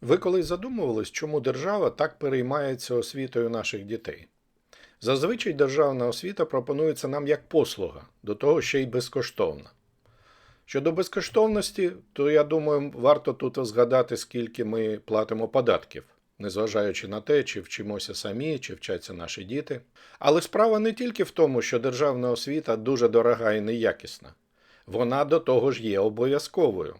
Ви колись задумувались, чому держава так переймається освітою наших дітей? Зазвичай державна освіта пропонується нам як послуга, до того ще й безкоштовна. Щодо безкоштовності, то я думаю, варто тут згадати, скільки ми платимо податків, незважаючи на те, чи вчимося самі, чи вчаться наші діти. Але справа не тільки в тому, що державна освіта дуже дорога і неякісна, вона до того ж є обов'язковою.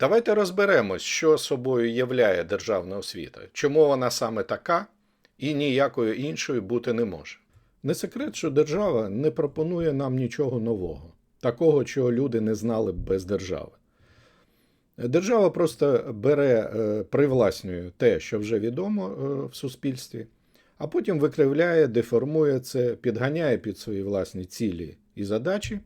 Давайте розберемось, що собою являє державна освіта, чому вона саме така і ніякою іншою бути не може. Не секрет, що держава не пропонує нам нічого нового, такого, чого люди не знали б без держави. Держава просто бере, е, привласнює те, що вже відомо е, в суспільстві, а потім викривляє, деформує це, підганяє під свої власні цілі і задачі.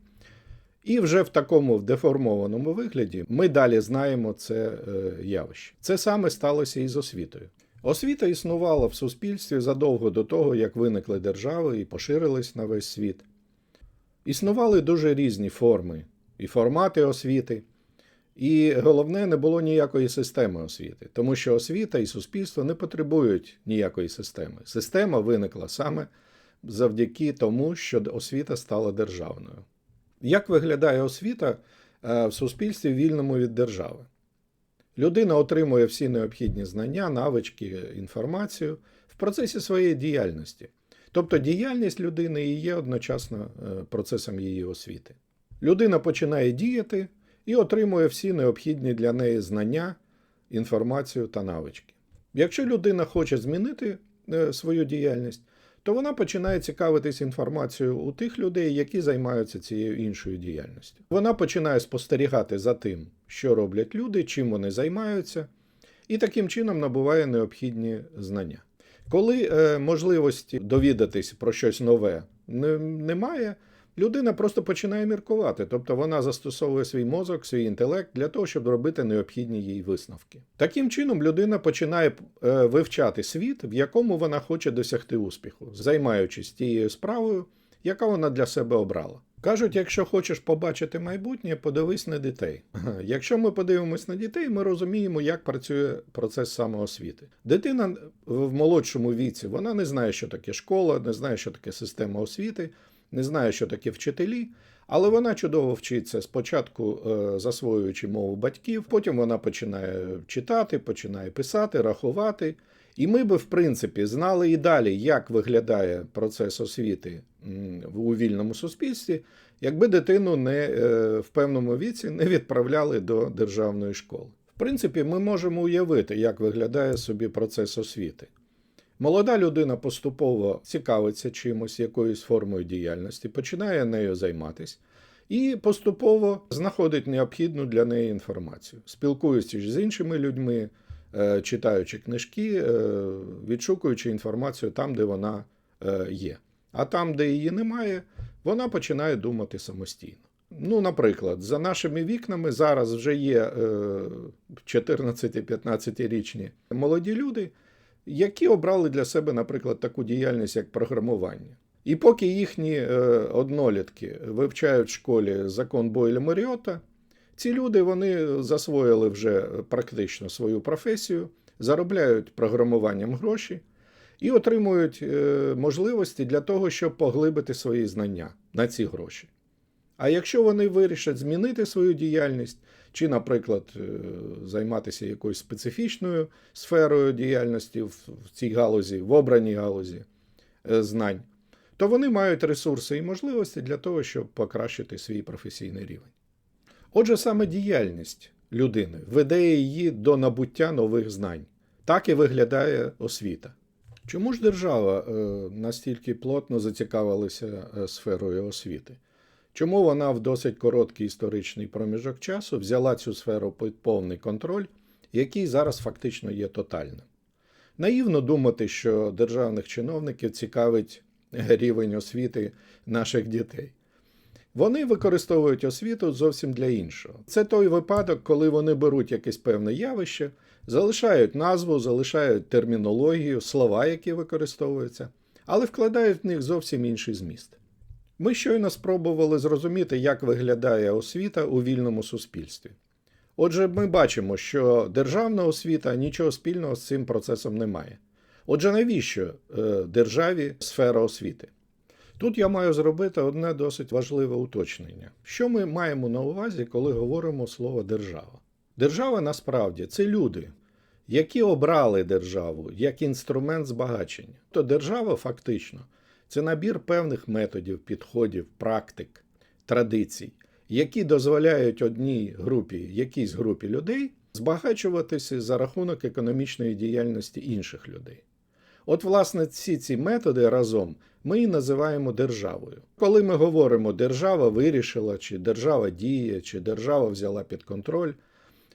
І вже в такому деформованому вигляді ми далі знаємо це е, явище. Це саме сталося і з освітою. Освіта існувала в суспільстві задовго до того, як виникли держави і поширились на весь світ. Існували дуже різні форми і формати освіти. І головне, не було ніякої системи освіти, тому що освіта і суспільство не потребують ніякої системи. Система виникла саме завдяки тому, що освіта стала державною. Як виглядає освіта е, в суспільстві вільному від держави? Людина отримує всі необхідні знання, навички, інформацію в процесі своєї діяльності. Тобто діяльність людини і є одночасно е, процесом її освіти. Людина починає діяти і отримує всі необхідні для неї знання, інформацію та навички. Якщо людина хоче змінити е, свою діяльність, то вона починає цікавитись інформацією у тих людей, які займаються цією іншою діяльністю. Вона починає спостерігати за тим, що роблять люди, чим вони займаються, і таким чином набуває необхідні знання. Коли е, можливості довідатись про щось нове не, немає, людина просто починає міркувати, тобто вона застосовує свій мозок, свій інтелект для того, щоб робити необхідні їй висновки. Таким чином, людина починає е, вивчати світ, в якому вона хоче досягти успіху, займаючись тією справою, яка вона для себе обрала. Кажуть, якщо хочеш побачити майбутнє, подивись на дітей. Якщо ми подивимось на дітей, ми розуміємо, як працює процес самоосвіти. Дитина в молодшому віці вона не знає, що таке школа, не знає, що таке система освіти, не знає, що таке вчителі, але вона чудово вчиться спочатку е, засвоюючи мову батьків, потім вона починає читати, починає писати, рахувати. І ми би, в принципі, знали і далі, як виглядає процес освіти у вільному суспільстві, якби дитину не е, в певному віці не відправляли до державної школи. В принципі, ми можемо уявити, як виглядає собі процес освіти. Молода людина поступово цікавиться чимось, якоюсь формою діяльності, починає нею займатися і поступово знаходить необхідну для неї інформацію, спілкуючись з іншими людьми, е, читаючи книжки, е, відшукуючи інформацію там, де вона е, є. А там, де її немає, вона починає думати самостійно. Ну, наприклад, за нашими вікнами зараз вже є 14-15-річні молоді люди які обрали для себе, наприклад, таку діяльність, як програмування. І поки їхні е, однолітки вивчають в школі закон Бойля Маріота, ці люди вони засвоїли вже практично свою професію, заробляють програмуванням гроші і отримують е, можливості для того, щоб поглибити свої знання на ці гроші. А якщо вони вирішать змінити свою діяльність, чи, наприклад, е, займатися якоюсь специфічною сферою діяльності в цій галузі, в обраній галузі е, знань, то вони мають ресурси і можливості для того, щоб покращити свій професійний рівень. Отже, саме діяльність людини веде її до набуття нових знань. Так і виглядає освіта. Чому ж держава е, настільки плотно зацікавилася сферою освіти? Чому вона в досить короткий історичний проміжок часу взяла цю сферу під повний контроль, який зараз фактично є тотальним? Наївно думати, що державних чиновників цікавить рівень освіти наших дітей. Вони використовують освіту зовсім для іншого. Це той випадок, коли вони беруть якесь певне явище, залишають назву, залишають термінологію, слова, які використовуються, але вкладають в них зовсім інший зміст. Ми щойно спробували зрозуміти, як виглядає освіта у вільному суспільстві. Отже, ми бачимо, що державна освіта нічого спільного з цим процесом не має. Отже, навіщо е, державі сфера освіти? Тут я маю зробити одне досить важливе уточнення. Що ми маємо на увазі, коли говоримо слово держава? Держава насправді це люди, які обрали державу як інструмент збагачення. То держава фактично це набір певних методів, підходів, практик, традицій, які дозволяють одній групі, якійсь групі людей збагачуватися за рахунок економічної діяльності інших людей. От, власне, всі ці методи разом ми і називаємо державою. Коли ми говоримо держава вирішила, чи держава діє, чи держава взяла під контроль,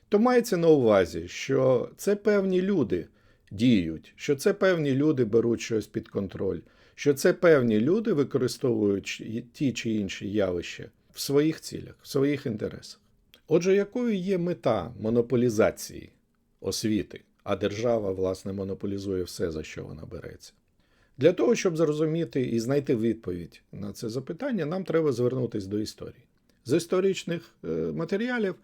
то мається на увазі, що це певні люди діють, що це певні люди беруть щось під контроль, що це певні люди використовують ті чи інші явища в своїх цілях, в своїх інтересах. Отже, якою є мета монополізації освіти, а держава, власне, монополізує все, за що вона береться? Для того, щоб зрозуміти і знайти відповідь на це запитання, нам треба звернутися до історії. З історичних е, матеріалів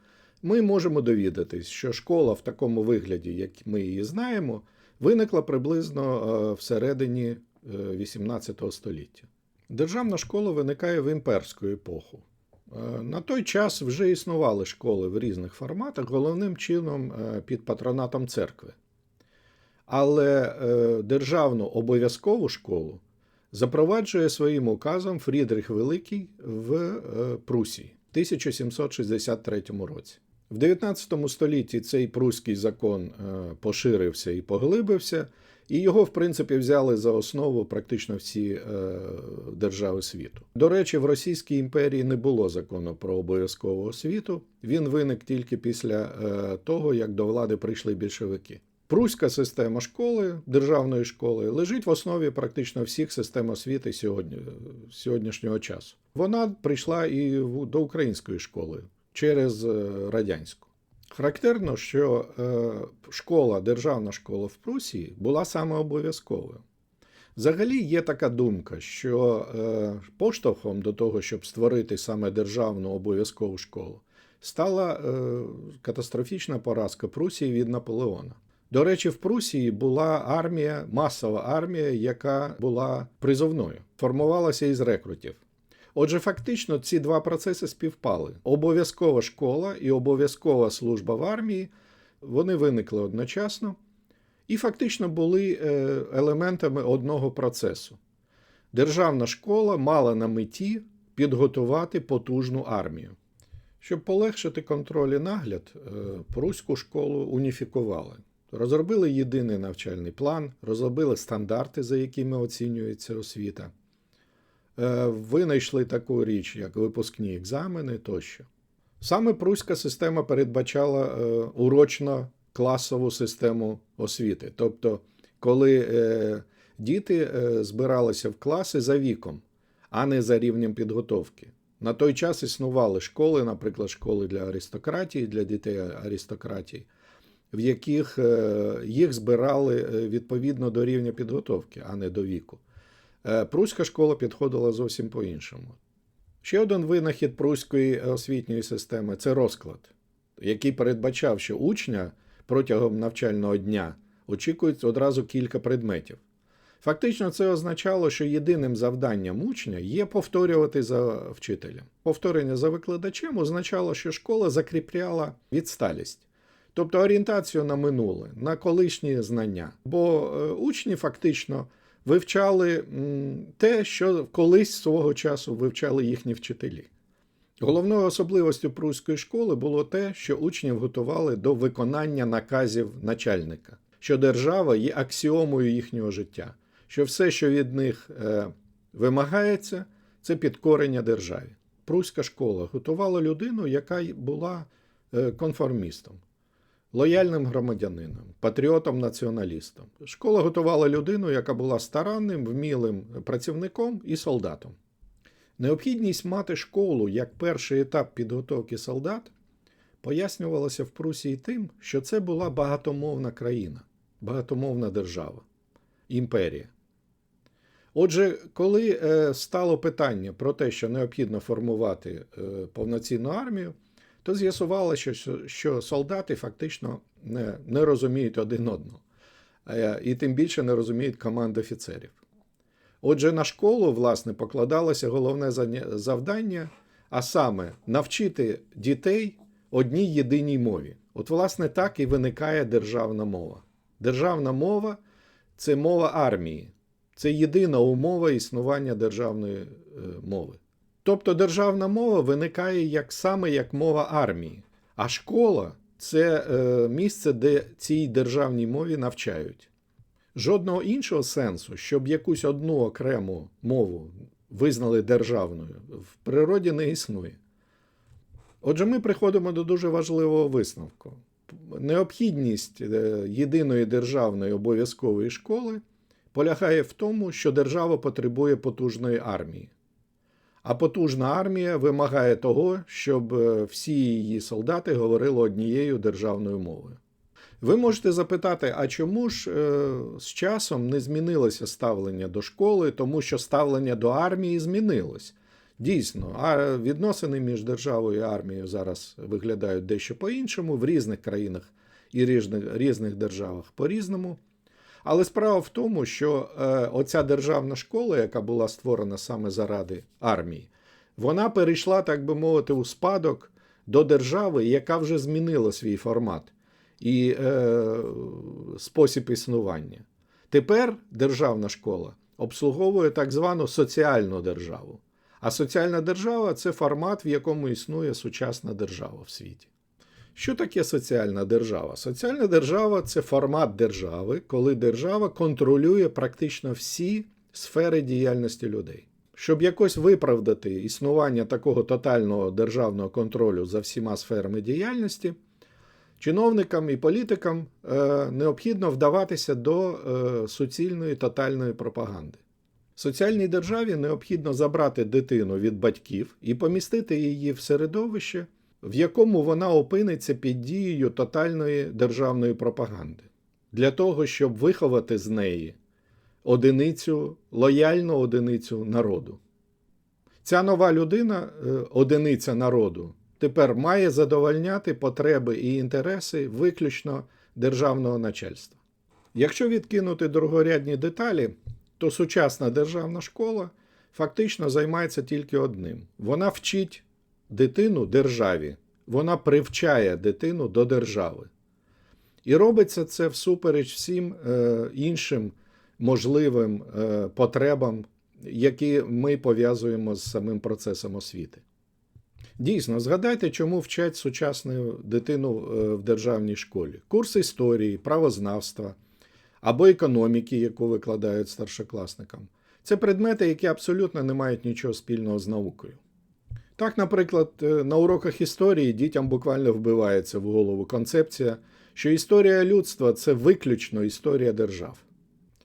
ми можемо довідатись, що школа в такому вигляді, як ми її знаємо, виникла приблизно е, всередині XVIII століття. Державна школа виникає в імперську епоху. Е, На той час вже існували школи в різних форматах, головним чином е, під патронатом церкви. Але е, державну обов'язкову школу запроваджує своїм указом Фрідрих Великий в е, Прусії в 1763 році. В 19 столітті цей прусський закон е, поширився і поглибився, і його, в принципі, взяли за основу практично всі е, держави світу. До речі, в Російській імперії не було закону про обов'язкову освіту. Він виник тільки після е, того, як до влади прийшли більшовики. Пруська система школи, державної школи, лежить в основі практично всіх систем освіти сьогодні, сьогоднішнього часу. Вона прийшла і в- до української школи через е, радянську. Характерно, що е, школа, державна школа в Прусії була саме обов'язковою. Взагалі є така думка, що е, поштовхом до того, щоб створити саме державну обов'язкову школу, стала е, катастрофічна поразка Прусії від Наполеона. До речі, в Прусії була армія, масова армія, яка була призовною, формувалася із рекрутів. Отже, фактично ці два процеси співпали: обов'язкова школа і обов'язкова служба в армії вони виникли одночасно і фактично були е, елементами одного процесу. Державна школа мала на меті підготувати потужну армію. Щоб полегшити контроль і нагляд, е, Пруську школу уніфікували. Розробили єдиний навчальний план, розробили стандарти, за якими оцінюється освіта. Е, Винайшли таку річ, як випускні екзамени тощо. Саме пруська система передбачала е, урочно класову систему освіти. Тобто, коли е, діти збиралися в класи за віком, а не за рівнем підготовки. На той час існували школи, наприклад, школи для аристократії, для дітей аристократії, в яких їх збирали відповідно до рівня підготовки, а не до віку. Е, Пруська школа підходила зовсім по-іншому. Ще один винахід пруської освітньої системи це розклад, який передбачав, що учня протягом навчального дня очікують одразу кілька предметів. Фактично, це означало, що єдиним завданням учня є повторювати за вчителем. Повторення за викладачем означало, що школа закріпляла відсталість, тобто орієнтацію на минуле, на колишні знання. Бо е, учні фактично вивчали те, що колись свого часу вивчали їхні вчителі. Головною особливостю пруської школи було те, що учнів готували до виконання наказів начальника, що держава є аксіомою їхнього життя, що все, що від них е, вимагається, це підкорення державі. Пруська школа готувала людину, яка була е, конформістом, лояльним громадянином, патріотом-націоналістом. Школа готувала людину, яка була старанним, вмілим працівником і солдатом. Необхідність мати школу як перший етап підготовки солдат пояснювалася в Прусії тим, що це була багатомовна країна, багатомовна держава, імперія. Отже, коли е, стало питання про те, що необхідно формувати е, повноцінну армію, то з'ясувалося, що, що солдати фактично не, не розуміють один одного. Е, І тим більше не розуміють команд офіцерів. Отже, на школу, власне, покладалося головне завдання, а саме навчити дітей одній єдиній мові. От, власне, так і виникає державна мова. Державна мова це мова армії, це єдина умова існування державної е, мови. Тобто державна мова виникає як саме як мова армії, а школа це е, місце, де цій державній мові навчають. Жодного іншого сенсу, щоб якусь одну окрему мову визнали державною, в природі не існує. Отже, ми приходимо до дуже важливого висновку. Необхідність е, єдиної державної обов'язкової школи полягає в тому, що держава потребує потужної армії. А потужна армія вимагає того, щоб е, всі її солдати говорили однією державною мовою. Ви можете запитати, а чому ж е, з часом не змінилося ставлення до школи, тому що ставлення до армії змінилось. Дійсно, а відносини між державою і армією зараз виглядають дещо по-іншому в різних країнах і різних, різних державах по-різному. Але справа в тому, що е, оця державна школа, яка була створена саме заради армії, вона перейшла, так би мовити, у спадок до держави, яка вже змінила свій формат і е, спосіб існування. Тепер державна школа обслуговує так звану соціальну державу. А соціальна держава це формат, в якому існує сучасна держава в світі. Що таке соціальна держава? Соціальна держава це формат держави, коли держава контролює практично всі сфери діяльності людей. Щоб якось виправдати існування такого тотального державного контролю за всіма сферами діяльності, чиновникам і політикам е, необхідно вдаватися до е, суцільної тотальної пропаганди. Соціальній державі необхідно забрати дитину від батьків і помістити її в середовище, в якому вона опиниться під дією тотальної державної пропаганди, для того, щоб виховати з неї одиницю, лояльну одиницю народу. Ця нова людина, е, одиниця народу, тепер має задовольняти потреби і інтереси виключно державного начальства. Якщо відкинути другорядні деталі, то сучасна державна школа фактично займається тільки одним: вона вчить дитину державі, вона привчає дитину до держави. І робиться це всупереч всім е, іншим можливим е, потребам, які ми пов'язуємо з самим процесом освіти. Дійсно, згадайте, чому вчать сучасну дитину е, в державній школі: курс історії, правознавства або економіки, яку викладають старшокласникам. Це предмети, які абсолютно не мають нічого спільного з наукою. Так, наприклад, е, на уроках історії дітям буквально вбивається в голову концепція, що історія людства це виключно історія держав.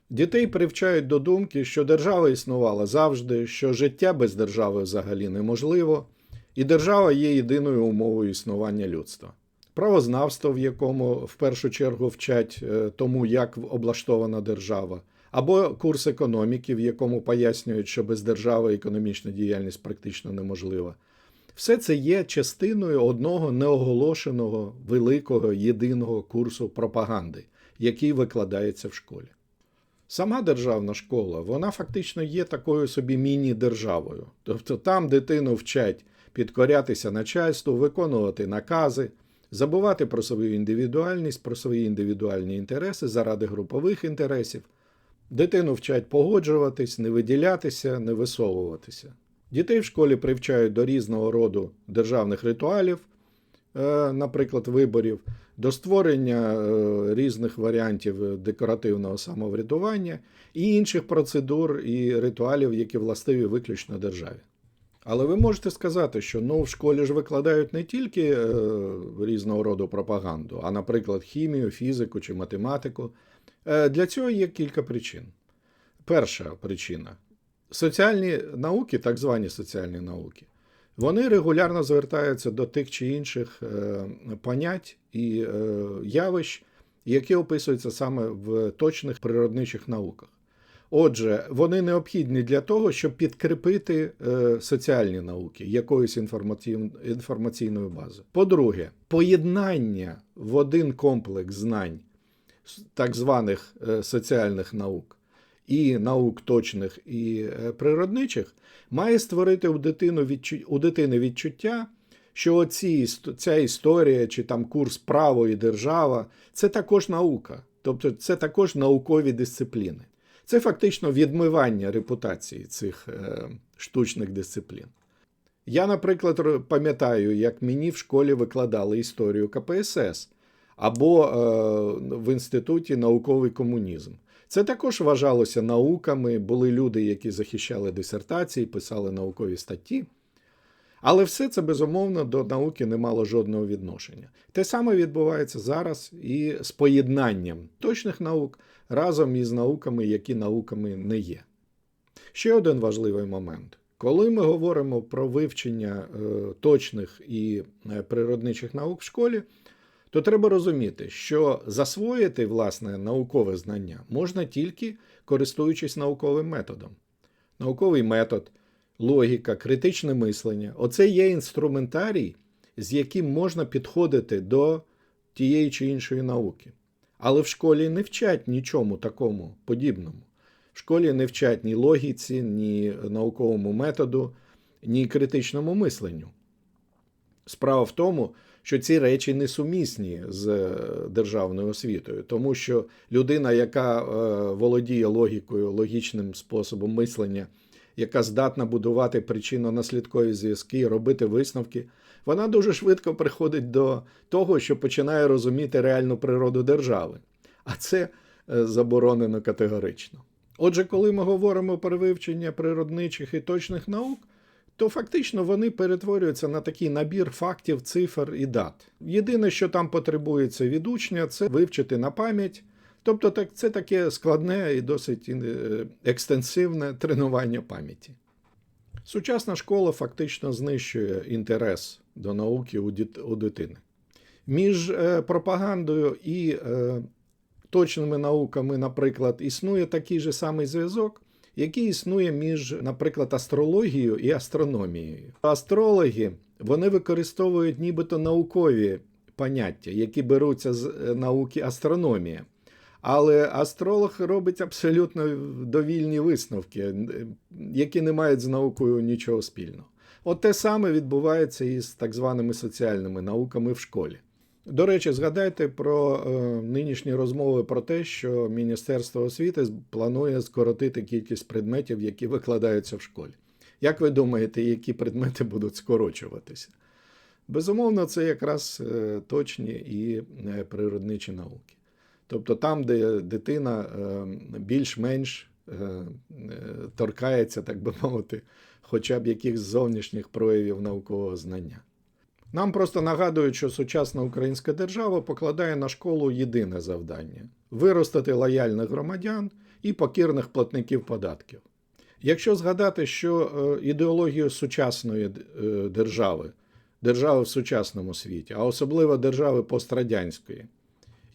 Дітей привчають до думки, що держава існувала завжди, що життя без держави взагалі неможливо, і держава є єдиною умовою існування людства. Правознавство, в якому в першу чергу вчать е, тому, як облаштована держава, або курс економіки, в якому пояснюють, що без держави економічна діяльність практично неможлива. Все це є частиною одного неоголошеного великого єдиного курсу пропаганди, який викладається в школі. Сама державна школа, вона фактично є такою собі міні-державою. Тобто там дитину вчать підкорятися начальству, виконувати накази, забувати про свою індивідуальність, про свої індивідуальні інтереси заради групових інтересів. Дитину вчать погоджуватись, не виділятися, не висовуватися. Дітей в школі привчають до різного роду державних ритуалів, е, наприклад, виборів, до створення е, різних варіантів декоративного самоврядування і інших процедур і ритуалів, які властиві виключно державі. Але ви можете сказати, що ну, в школі ж викладають не тільки е, різного роду пропаганду, а, наприклад, хімію, фізику чи математику. Е, для цього є кілька причин. Перша причина соціальні науки, так звані соціальні науки, вони регулярно звертаються до тих чи інших е, понять і е, явищ, які описуються саме в точних природничих науках. Отже, вони необхідні для того, щоб підкріпити е, соціальні науки якоюсь інформаційн- інформаційною базою. По-друге, поєднання в один комплекс знань так званих е, соціальних наук і наук точних і е, природничих має створити у, дитину відчу... у дитини відчуття, що оці, ця історія чи там курс право і держава це також наука, тобто це також наукові дисципліни. Це фактично відмивання репутації цих е, штучних дисциплін. Я, наприклад, пам'ятаю, як мені в школі викладали історію КПСС або е, в інституті науковий комунізм. Це також вважалося науками, були люди, які захищали дисертації, писали наукові статті. Але все це безумовно до науки не мало жодного відношення. Те саме відбувається зараз і з поєднанням точних наук разом із науками, які науками не є. Ще один важливий момент. Коли ми говоримо про вивчення е, точних і е, природничих наук в школі, то треба розуміти, що засвоїти власне наукове знання можна тільки користуючись науковим методом. Науковий метод, логіка, критичне мислення оце є інструментарій, з яким можна підходити до тієї чи іншої науки. Але в школі не вчать нічому такому подібному. В школі не вчать ні логіці, ні науковому методу, ні критичному мисленню. Справа в тому, що ці речі несумісні з е, державною освітою, тому що людина, яка е, володіє логікою, логічним способом мислення, яка здатна будувати причинно-наслідкові зв'язки, робити висновки, вона дуже швидко приходить до того, що починає розуміти реальну природу держави. А це е, заборонено категорично. Отже, коли ми говоримо про вивчення природничих і точних наук, то фактично вони перетворюються на такий набір фактів, цифр і дат. Єдине, що там потребується від учня, це вивчити на пам'ять. Тобто так, це таке складне і досить е, екстенсивне тренування пам'яті. Сучасна школа фактично знищує інтерес до науки у, дитини. Між е, пропагандою і е, точними науками, наприклад, існує такий же самий зв'язок, який існує між, наприклад, астрологією і астрономією. Астрологи вони використовують нібито наукові поняття, які беруться з науки астрономія. Але астролог робить абсолютно довільні висновки, е, які не мають з наукою нічого спільного. От те саме відбувається і з так званими соціальними науками в школі. До речі, згадайте про е, нинішні розмови про те, що Міністерство освіти планує скоротити кількість предметів, які викладаються в школі. Як ви думаєте, які предмети будуть скорочуватися? Безумовно, це якраз е, точні і е, природничі науки. Тобто там, де дитина е, більш-менш е, е, торкається, так би мовити, хоча б якихось зовнішніх проявів наукового знання. Нам просто нагадують, що сучасна українська держава покладає на школу єдине завдання виростити лояльних громадян і покірних платників податків. Якщо згадати, що ідеологію сучасної держави, держави в сучасному світі, а особливо держави пострадянської,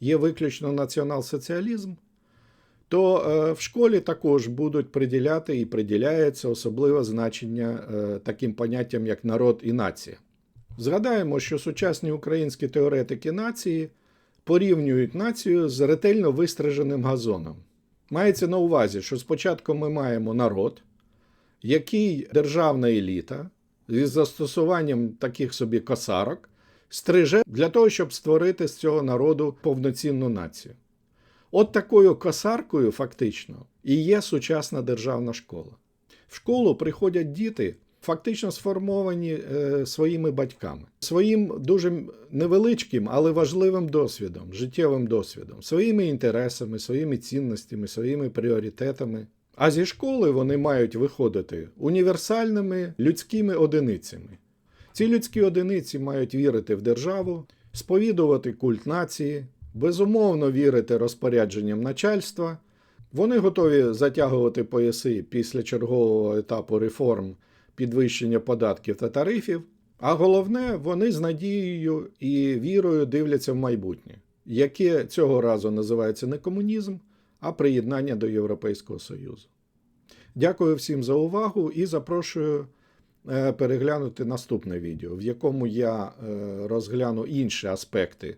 є виключно націонал-соціалізм, то е, в школі також будуть приділяти і приділяється особливе значення е, таким поняттям, як народ і нація. Згадаємо, що сучасні українські теоретики нації порівнюють націю з ретельно вистриженим газоном. Мається на увазі, що спочатку ми маємо народ, який державна еліта із застосуванням таких собі косарок стриже для того, щоб створити з цього народу повноцінну націю. От такою косаркою, фактично, і є сучасна державна школа. В школу приходять діти, фактично сформовані е, своїми батьками, своїм дуже невеличким, але важливим досвідом, життєвим досвідом, своїми інтересами, своїми цінностями, своїми пріоритетами. А зі школи вони мають виходити універсальними людськими одиницями. Ці людські одиниці мають вірити в державу, сповідувати культ нації, безумовно вірити розпорядженням начальства. Вони готові затягувати пояси після чергового етапу реформ підвищення податків та тарифів. А головне, вони з надією і вірою дивляться в майбутнє, яке цього разу називається не комунізм, а приєднання до Європейського Союзу. Дякую всім за увагу і запрошую переглянути наступне відео, в якому я е, розгляну інші аспекти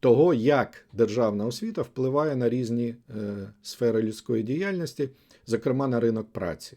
того, як державна освіта впливає на різні е, сфери людської діяльності, зокрема на ринок праці.